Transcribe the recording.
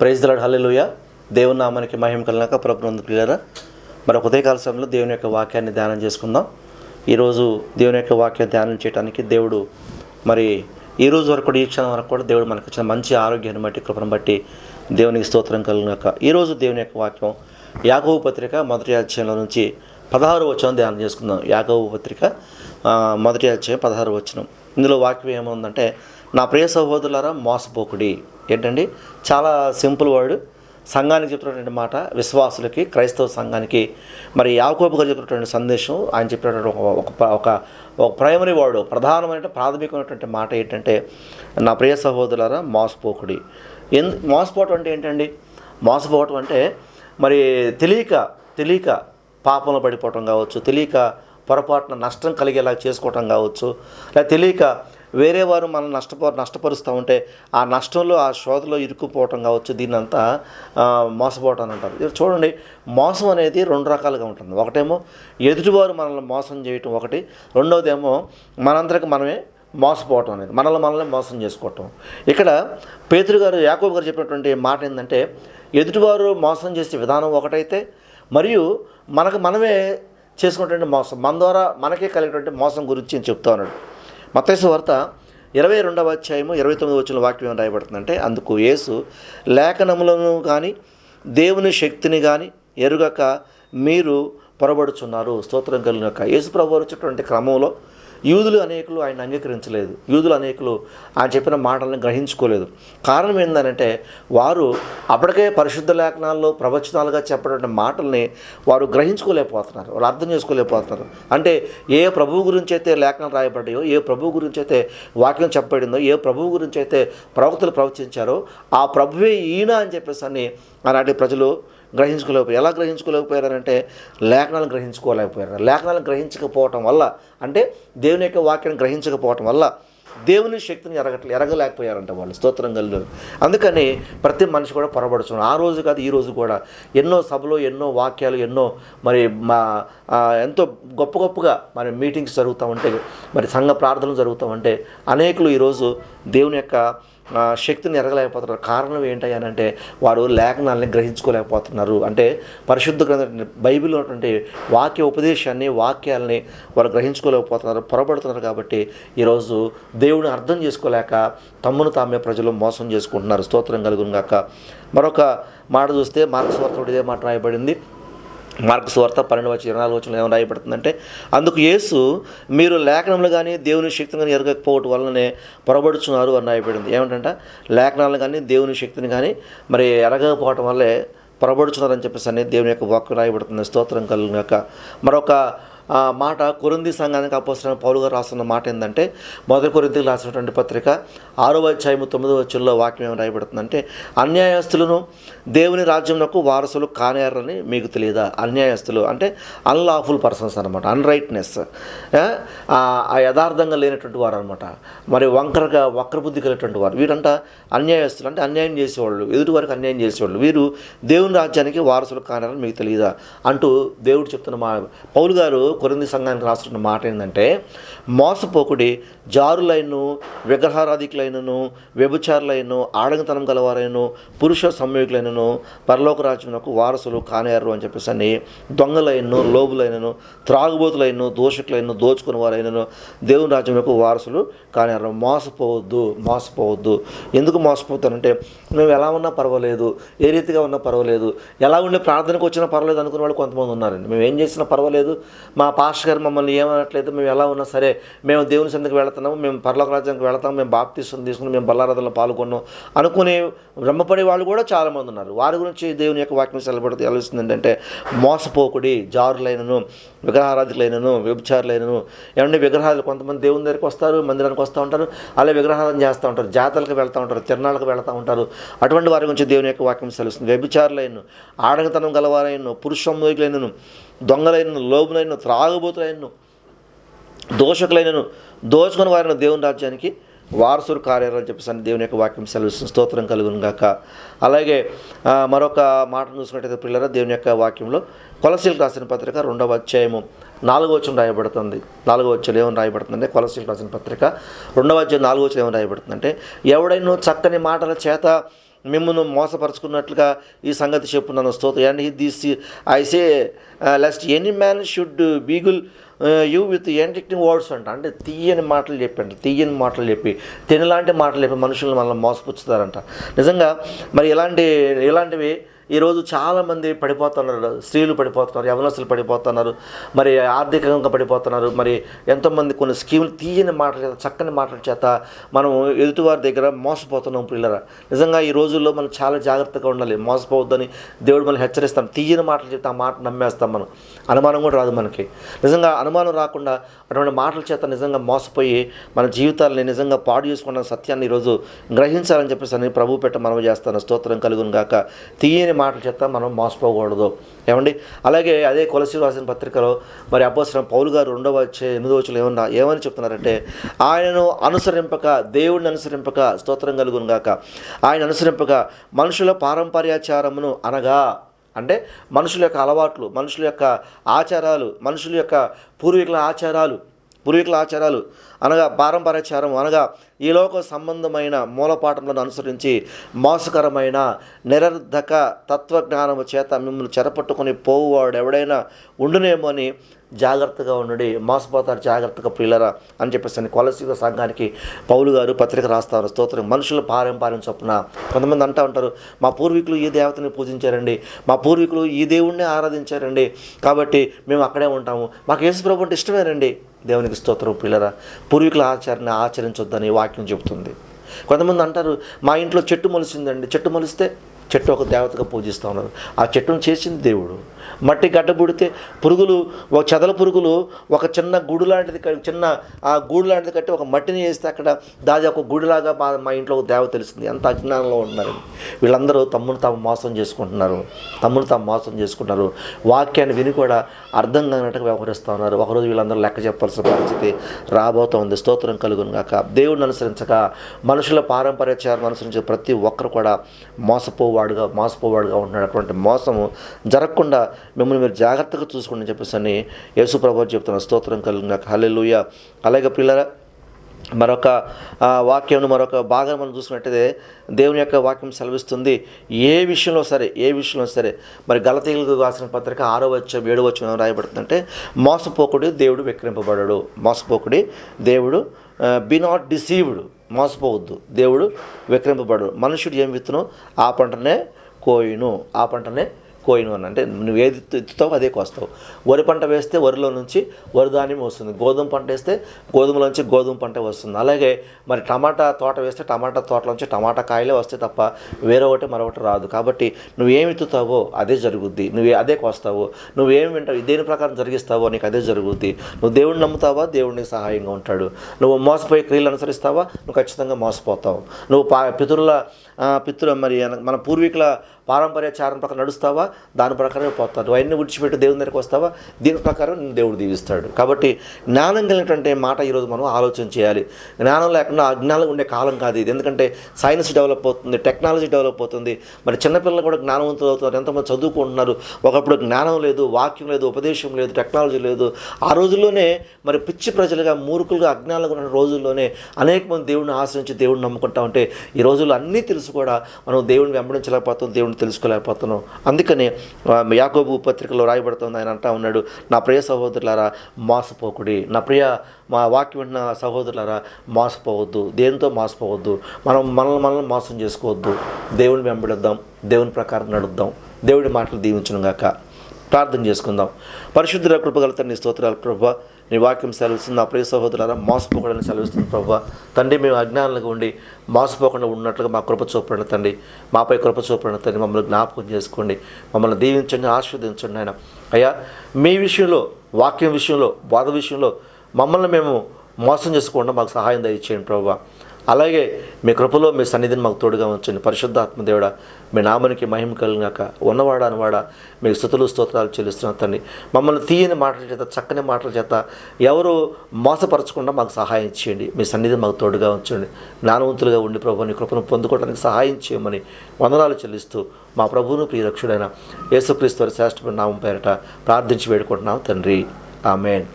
Praise the Lord hallelujah. దేవుని నామానికి మహిమ కలినాక ప్రభునందు ప్రియారా మరి ఉదయకాల సమయంలో దేవుని యొక్క వాక్యాన్ని ధ్యానం చేసుకుందాం. ఈరోజు దేవుని యొక్క వాక్యం ధ్యానం చేయడానికి దేవుడు మరి ఈ రోజు వరకు కూడా ఈ క్షణం వరకు కూడా దేవుడు మనకు ఇచ్చిన మంచి ఆరోగ్యాన్ని బట్టి కృపను బట్టి దేవునికి స్తోత్రం కలిగినాక ఈరోజు దేవుని యొక్క వాక్యం యాగవ పత్రిక మొదటి అధ్యాయంలో నుంచి పదహారు వచనం ధ్యానం చేసుకుందాం. యాగవ పత్రిక మొదటి అధ్యాయం పదహారు వచనం. ఇందులో వాక్యం ఏముందంటే నా ప్రియ సహోదరులారా మోసపోకుడి. ఏంటండి? చాలా సింపుల్ వర్డ్. సంఘానికి చెప్తున్నటువంటి మాట విశ్వాసులకి క్రైస్తవ సంఘానికి మరి యాకోబు గారు చెప్పినటువంటి సందేశం ఆయన చెప్పినటువంటి ఒక ఒక ఒక ప్రైమరీ వర్డ్ ప్రధానమైన ప్రాథమికమైనటువంటి మాట ఏంటంటే నా ప్రియ సహోదరులారా మోసపోకుడి. ఎందు మోసపోవటం అంటే ఏంటండి? మోసపోవటం అంటే మరి తెలియక తెలియక పాపంలో పడిపోవటం కావచ్చు తెలియక పొరపాటున నష్టం కలిగేలా చేసుకోవటం కావచ్చు లేదా తెలియక వేరే వారు మనం నష్టపో నష్టపరుస్తూ ఉంటే ఆ నష్టంలో ఆ శోధలో ఇరుక్కుపోవటం కావచ్చు దీని అంతా మోసపోవటం అని అంటారు. ఇది చూడండి మోసం అనేది రెండు రకాలుగా ఉంటుంది. ఒకటేమో ఎదుటివారు మనల్ని మోసం చేయటం ఒకటి. రెండవదేమో మనందరికి మనమే మోసపోవటం అనేది మనల్ని మనల్ని మోసం చేసుకోవటం. ఇక్కడ పేతురు గారు యాకోబు గారు చెప్పినటువంటి మాట ఏంటంటే ఎదుటివారు మోసం చేసే విధానం ఒకటైతే మరియు మనకు మనమే చేసుకున్నటువంటి మోసం మన ద్వారా మనకే కలిగినటువంటి మోసం గురించి నేను చెప్తా ఉన్నాడు. మత్తైసు వార్త ఇరవై రెండవ అధ్యాయము ఇరవై తొమ్మిది వచ్చిన వాక్యం రాయబడుతుందంటే అందుకు యేసు లేఖనములను కానీ దేవుని శక్తిని కానీ ఎరుగక మీరు పొరబడుచున్నారు. స్తోత్రం కలిగినక యేసు ప్రభు వచ్చినటువంటి క్రమంలో యూదులు అనేకులు ఆయన అంగీకరించలేదు. యూదులు అనేకులు ఆయన చెప్పిన మాటలను గ్రహించుకోలేదు. కారణం ఏంటంటే వారు అప్పటికే పరిశుద్ధ లేఖనాల్లో ప్రవచనాలుగా చెప్పడం మాటల్ని వారు గ్రహించుకోలేకపోతున్నారు. వాళ్ళు అర్థం చేసుకోలేకపోతున్నారు. అంటే ఏ ప్రభువు గురించి అయితే లేఖనాలు రాయబడ్డాయో ఏ ప్రభువు గురించి అయితే వాక్యం చెప్పబడిందో ఏ ప్రభువు గురించి అయితే ప్రవక్తలు ప్రవచించారో ఆ ప్రభువే ఈయన అని చెప్పేసి అని ఆనాటి ప్రజలు గ్రహించుకోలేకపోయారు. ఎలా గ్రహించుకోలేకపోయారంటే లేఖనాలను గ్రహించుకోలేకపోయారు. లేఖనాలను గ్రహించకపోవటం వల్ల అంటే దేవుని యొక్క వాక్యాన్ని గ్రహించకపోవటం వల్ల దేవుని శక్తిని ఎరగట్లే ఎరగలేకపోయారంట వాళ్ళు. స్తోత్రం కలిగారు అందుకని ప్రతి మనిషి కూడా పొరబడుతున్నారు ఆ రోజు కాదు ఈ రోజు కూడా ఎన్నో సభలో ఎన్నో వాక్యాలు ఎన్నో మరి మా ఎంతో గొప్ప గొప్పగా మరి మీటింగ్స్ జరుగుతూ ఉంటే మరి సంఘ ప్రార్థనలు జరుగుతూ ఉంటే అనేకులు ఈరోజు దేవుని యొక్క శక్తిని ఎరగలేకపోతున్నారు. కారణం ఏంటి అని అంటే వారు లేఖనాలని గ్రహించుకోలేకపోతున్నారు. అంటే పరిశుద్ధ గ్రంథం బైబిల్లో ఉన్నటువంటి వాక్య ఉపదేశాన్ని వాక్యాలని వారు గ్రహించుకోలేకపోతున్నారు పొరబడుతున్నారు కాబట్టి ఈరోజు దేవుని అర్థం చేసుకోలేక తమ్మును తామే ప్రజలు మోసం చేసుకుంటున్నారు. స్తోత్రం కలుగునుగాక మరొక మాట చూస్తే మార్క్స్వార్తడు ఇదే మాట రాయబడింది. మార్గ సువార్త పన్నెండు వచ్చి ఇరవై నాలుగు వచ్చిన ఏమైనా రాయబడుతుందంటే అందుకు యేసు మీరు లేఖనములు కానీ దేవుని శక్తిని కానీ ఎరగకపోవటం వల్లనే పొరబడుచున్నారు అని రాయబడింది. ఏమంటంట? లేఖనాలను కానీ దేవుని శక్తిని కానీ మరి ఎరగకపోవటం వల్లే పొరబడుచున్నారని చెప్పేసి అనేది దేవుని యొక్క వాక్యం రాయబడుతుంది. స్తోత్రం కలిగినాక మరొక మాట కొరింది సంఘానికి అపోసిన పౌలు గారు రాస్తున్న మాట ఏంటంటే మొదటి కొరింతికి రాసినటువంటి పత్రిక ఆరో అధ్యాయము తొమ్మిదో వచ్చుల్లో వాక్యం ఏమి రాయబడుతుందంటే అన్యాయస్తులను దేవుని రాజ్యంలో వారసులు కానేరని మీకు తెలియదా? అన్యాయస్తులు అంటే అన్లాఫుల్ పర్సన్స్ అనమాట అన్రైట్నెస్ ఆ యథార్థంగా లేనటువంటి వారు అనమాట మరి వంకరగా వక్రబుద్ధి కలిగినటువంటి వారు. వీరంట అన్యాయస్తులు అంటే అన్యాయం చేసేవాళ్ళు ఎదుటి వారికి అన్యాయం చేసేవాళ్ళు. వీరు దేవుని రాజ్యానికి వారసులు కానారని మీకు తెలియదా అంటూ దేవుడు చెప్తున్న మా పౌలు గారు కొరింది సంఘానికి రాస్తున్న మాట ఏంటంటే మోసపోకుడి జారులైను విగ్రహారాధికులైనను వ్యభిచారులైను ఆడంగతనం గలవారైను పురుష సంయోగులైనను పరలోక రాజ్యమునకు వారసులు కానేరు అని చెప్పేసి అని దొంగలైనను లోబులైనను త్రాగుబోతులైనను దోషకులైన దోచుకుని వారైనను దేవుని రాజ్యమునకు వారసులు కానేరు మోసపోవద్దు మోసపోవద్దు. ఎందుకు మోసపోతానంటే మేము ఎలా ఉన్నా పర్వాలేదు ఏ రీతిగా ఉన్నా పర్వాలేదు ఎలా ఉండే ప్రార్థనకు వచ్చినా పర్వాలేదు అనుకునే వాళ్ళు కొంతమంది ఉన్నారండి. మేము ఏం చేసినా పర్వాలేదు మా పాస్టర్ గారు మమ్మల్ని ఏమనట్లేదు మేము ఎలా ఉన్నా సరే మేము దేవుని సందికి వెళుతున్నాము మేము పర్లోక రాజ్యానికి వెళతాము మేము బాప్తీసం తీసుకుని మేము బల్లారాధనలో పాల్గొన్నాం అనుకునే బ్రహ్మపడే వాళ్ళు కూడా చాలామంది ఉన్నారు. వారి గురించి దేవుని యొక్క వాక్యం సెలబడుతూ తెలుస్తుంది ఏంటంటే మోసపోకుడి జారులైనను విగ్రహారాధికులైనను వ్యభిచారులైనను ఏమంటే విగ్రహాలు కొంతమంది దేవుని దగ్గరికి వస్తారు మందిరానికి వస్తూ ఉంటారు అలా విగ్రహాలను చేస్తూ ఉంటారు జాతరలకు వెళ్తూ ఉంటారు తిరణాలకు వెళ్తూ ఉంటారు. అటువంటి వారి గురించి దేవుని యొక్క వాక్యం సెలుస్తుంది వ్యభిచారులైన ఆడంగతనం గలవారైన పురుషమ్మోగులైనను దొంగలైన లోబులైన త్రాగబోతులైన దోషకులైనను దోచుకుని వారిని దేవుని రాజ్యానికి వారసుడు కార్యాలని చెప్పేసి అని దేవుని యొక్క వాక్యం సెలవిస్తుంది. స్తోత్రం కలుగును గాక. అలాగే మరొక మాటను చూసుకున్నట్టయితే పిల్లరా దేవుని యొక్క వాక్యంలో కొలసీలు రాసిన పత్రిక రెండవ అధ్యాయము నాలుగో వచ్చం రాయబడుతుంది. నాలుగో వచ్చలు ఏమని రాయబడుతుందంటే కొలసీలు రాసిన పత్రిక రెండవ అధ్యాయం నాలుగో వచ్చం ఏమని రాయబడుతుందంటే ఎవడైనా చక్కని మాటల చేత మిమ్మల్ని మోసపరుచుకున్నట్లుగా ఈ సంగతి చెప్పున్నాను స్తోత్రం. And this I say lest any man should beguile you with enticing words అంట. అంటే తీయని మాటలు చెప్పండి తీయని మాటలు చెప్పి తినలాంటి మాటలు చెప్పి మనుషులను మనల్ని మోసపుచ్చుతారంట. నిజంగా మరి ఇలాంటి ఇలాంటివి ఈరోజు చాలామంది పడిపోతున్నారు స్త్రీలు పడిపోతున్నారు యవనస్తులు పడిపోతున్నారు మరి ఆర్థికంగా పడిపోతున్నారు మరి ఎంతోమంది కొన్ని స్కీములు తీయని మాటల చేత చక్కని మాటల చేత మనం ఎదుటివారి దగ్గర మోసపోతున్నాం పిల్లరా నిజంగా ఈ రోజుల్లో మనం చాలా జాగ్రత్తగా ఉండాలి. మోసపోవద్దని దేవుడు మనం హెచ్చరిస్తాం. తీయని మాటలు చెప్తే ఆ మాట నమ్మేస్తాం మనం. అనుమానం కూడా రాదు మనకి. నిజంగా అనుమానం రాకుండా అటువంటి మాటల చేత నిజంగా మోసపోయి మన జీవితాలని నిజంగా పాడు చేసుకున్న సత్యాన్ని ఈరోజు గ్రహించాలని చెప్పేసి అని ప్రభు పెట్ట మనం చేస్తాను. స్తోత్రం కలుగును గాక. తీయని మాటల చేత మనం మోసపోకూడదు. ఏమండి? అలాగే అదే కొలసి రాసిన పత్రికలో మరి అపోసరం పౌలు గారు రెండవ వచ్చే ఎనిమిదో వచ్చులు ఏమన్నా ఏమని చెప్తున్నారంటే ఆయనను అనుసరింపక దేవుడిని అనుసరింపక స్తోత్రం కలుగును గాక. ఆయన అనుసరింపక మనుషుల పారంపర్యాచారమును అనగా అంటే మనుషుల యొక్క అలవాట్లు మనుషుల యొక్క ఆచారాలు మనుషుల యొక్క పూర్వీకుల ఆచారాలు పూర్వీకుల ఆచారాలు అనగా పారంపర్యాచారం అనగా ఈ లోక సంబంధమైన మూలపాఠములను అనుసరించి మోసకరమైన నిరర్ధక తత్వజ్ఞానము చేత మిమ్మల్ని చెరపట్టుకొని పోవువాడు ఎవడైనా ఉండునేమో అని జాగ్రత్తగా ఉండి మోసపోతారు జాగ్రత్తగా ప్రియులరా అని చెప్పేసి అని కొలసీల సంఘానికి పౌలు గారు పత్రిక రాస్తారు స్తోత్రం. మనుషుల పారంపర్యం చొప్పున కొంతమంది అంటూ ఉంటారు మా పూర్వీకులు ఈ దేవతని పూజించారండి మా పూర్వీకులు ఈ దేవుణ్ణి ఆరాధించారండి కాబట్టి మేము అక్కడే ఉంటాము. మాకు యేసు ప్రభు అంటే ఇష్టమేనండి. దేవునికి స్తోత్రం పిల్లరా పూర్వీకుల ఆచారాన్ని ఆచరించొద్దని వాక్యం చెబుతుంది. కొంతమంది అంటారు మా ఇంట్లో చెట్టు మొలిసిందండి. చెట్టు మొలిస్తే చెట్టు ఒక దేవతగా పూజిస్తూ ఉన్నారు. ఆ చెట్టును చేసింది దేవుడు. మట్టి గడ్డబుడితే పురుగులు ఒక చెదల పురుగులు ఒక చిన్న గూడు లాంటిది చిన్న ఆ గూడు లాంటిది కట్టి ఒక మట్టిని వేస్తే అక్కడ దాది ఒక గుడిలాగా మా మా ఇంట్లో ఒక దేవ తెలిసింది అంత అజ్ఞానంలో ఉన్నారు. వీళ్ళందరూ తమ్మును తాము మోసం చేసుకుంటున్నారు. తమ్మును తాము మోసం చేసుకుంటున్నారు. వాక్యాన్ని విని కూడా అర్థం కానట్టుగా వ్యవహరిస్తూ ఉన్నారు. ఒకరోజు వీళ్ళందరూ లెక్క చెప్పాల్సిన పరిస్థితి రాబోతోంది స్తోత్రం కలుగును గాక. దేవుడిని అనుసరించక మనుషుల పారంపర్యాచారం అనుసరించే ప్రతి ఒక్కరు కూడా మోసపోవాడుగా మోసపోవాడుగా ఉన్నటువంటి మోసము జరగకుండా మిమ్మల్ని మీరు జాగ్రత్తగా చూసుకోండి అని చెప్పేసి అని యేసు ప్రభు చెప్తున్న స్తోత్రం కలుగును గాక. అలాగే పిల్లరా మరొక వాక్యం మరొక భాగం మనం చూసుకున్నట్టయితే దేవుని యొక్క వాక్యం సెలవిస్తుంది. ఏ విషయంలో సరే ఏ విషయంలో సరే మరి గలతీలకు రాసిన పత్రిక ఆరో వచ్చం ఏడో వచ్చిన రాయబడుతుందంటే మోసపోకుడి దేవుడు విక్రింపబడడు మోసపోకుడి దేవుడు బి నాట్ డిసీవ్డ్ మోసపోవద్దు. దేవుడు విక్రింపబడడు మనుషుడు ఏం విత్తును? ఆ పంటనే కోయును. ఆ పంటనే కోయిను అని. అంటే నువ్వు ఏది ఎత్తుతావు అదే కోస్తావు. వరి పంట వేస్తే వరిలో నుంచి వరి ధాన్యం వస్తుంది. గోధుమ పంట వేస్తే గోధుమలోంచి గోధుమ పంట వస్తుంది. అలాగే మరి టమాటా తోట వేస్తే టమాటా తోటలోంచి టమాటా కాయలే వస్తాయి తప్ప వేరే ఒకటి మరొకటి రాదు. కాబట్టి నువ్వేమి ఎత్తుతావో అదే జరుగుద్ది. నువ్వు అదే కోస్తావు. నువ్వేమి వింటావు? దేని ప్రకారం జరిగిస్తావో నీకు అదే జరుగుద్ది. నువ్వు దేవుడిని నమ్ముతావా? దేవుడికి సహాయంగా ఉంటాడు. నువ్వు మోసపోయే క్రియలు అనుసరిస్తావా? నువ్వు ఖచ్చితంగా మోసపోతావు. నువ్వు పా పితరుల పితృ మరి మన పూర్వీకుల పారంపర్యాచారం ప్రకారం నడుస్తావా? దాని ప్రకారమే పోతాడు అవన్నీ విడిచిపెట్టి దేవుని దగ్గరికి వస్తావా? దీని ప్రకారం దేవుడు దీవిస్తాడు. కాబట్టి జ్ఞానం కలిగినటువంటి మాట ఈరోజు మనం ఆలోచన చేయాలి. జ్ఞానం లేకుండా అజ్ఞానం ఉండే కాలం కాదు ఇది. ఎందుకంటే సైన్స్ డెవలప్ అవుతుంది టెక్నాలజీ డెవలప్ అవుతుంది. మరి చిన్నపిల్లలు కూడా జ్ఞానవంతులు అవుతున్నారు. ఎంతమంది చదువుకుంటున్నారు. ఒకప్పుడు జ్ఞానం లేదు వాక్యం లేదు ఉపదేశం లేదు టెక్నాలజీ లేదు. ఆ రోజుల్లోనే మరి పిచ్చి ప్రజలుగా మూర్ఖులుగా అజ్ఞానంగా ఉన్న రోజుల్లోనే అనేక మంది దేవుడిని ఆశ్రయించి దేవుడిని నమ్ముకుంటా ఉంటే ఈ రోజుల్లో అన్నీ తెలుసు. కూడా. మనం దేవుడిని వెంబడించలేకపోతున్నాం దేవుడిని తెలుసుకోలేకపోతున్నాం. అందుకనే యాకోబు పత్రికలో రాయబడుతుంది ఆయన అంటా ఉన్నాడు నా ప్రియ సహోదరులారా మోసపోకుడి. నా ప్రియ మా వాక్యం వింటున్న సహోదరులారా మోసపోవద్దు. దేనితో మోసపోవద్దు? మనం మనల్ని మనల్ని మోసం చేసుకోవద్దు. దేవుని వెంబడిద్దాం దేవుని ప్రకారం నడుద్దాం. దేవుడి మాటలు దీవించడం గాక ప్రార్థన చేసుకుందాం. పరిశుద్ధుల కృపగల తండ్రి స్తోత్రాలు ప్రభా. నీ వాక్యం సెలవిస్తుంది. నా ప్రియ సహోదరులారా మోసపోకుండా సెలవిస్తుంది ప్రభావ తండ్రి మేము అజ్ఞానాలకు ఉండి మోసపోకుండా ఉన్నట్లుగా మా కృప చూపడిన తండ్రి. మాపై కృప చూపడిన తండ్రి. మమ్మల్ని జ్ఞాపకం చేసుకోండి. మమ్మల్ని దీవించండి ఆస్వాదించండి ఆయన అయ్యా మీ విషయంలో వాక్యం విషయంలో బోధ విషయంలో మమ్మల్ని మేము మోసం చేసుకోకుండా మాకు సహాయం దయచేయండి ప్రభావ అలాగే మీ కృపలో మీ సన్నిధిని మాకు తోడుగా ఉంచండి. పరిశుద్ధాత్మదేవుడ మీ నామానికి మహిమ కలిగినాక ఉన్నవాడా అనవాడా మీకు స్థుతులు స్తోత్రాలు చెల్లిస్తున్నా తండ్రి. మమ్మల్ని తీయని మాటల చేత చక్కని మాటల చేత ఎవరు మోసపరచకుండా మాకు సహాయం చేయండి. మీ సన్నిధిని మాకు తోడుగా ఉంచండి. జ్ఞానవంతులుగా ఉండి ప్రభుని కృపను పొందుకోవడానికి సహాయం చేయమని వందనాలు చెల్లిస్తూ మా ప్రభువును ప్రియరక్షుడైన యేసుక్రీస్తు వారి శ్రేష్టమైన నామం పేరట ప్రార్థించి వేడుకుంటున్నాం తండ్రి. ఆమెన్.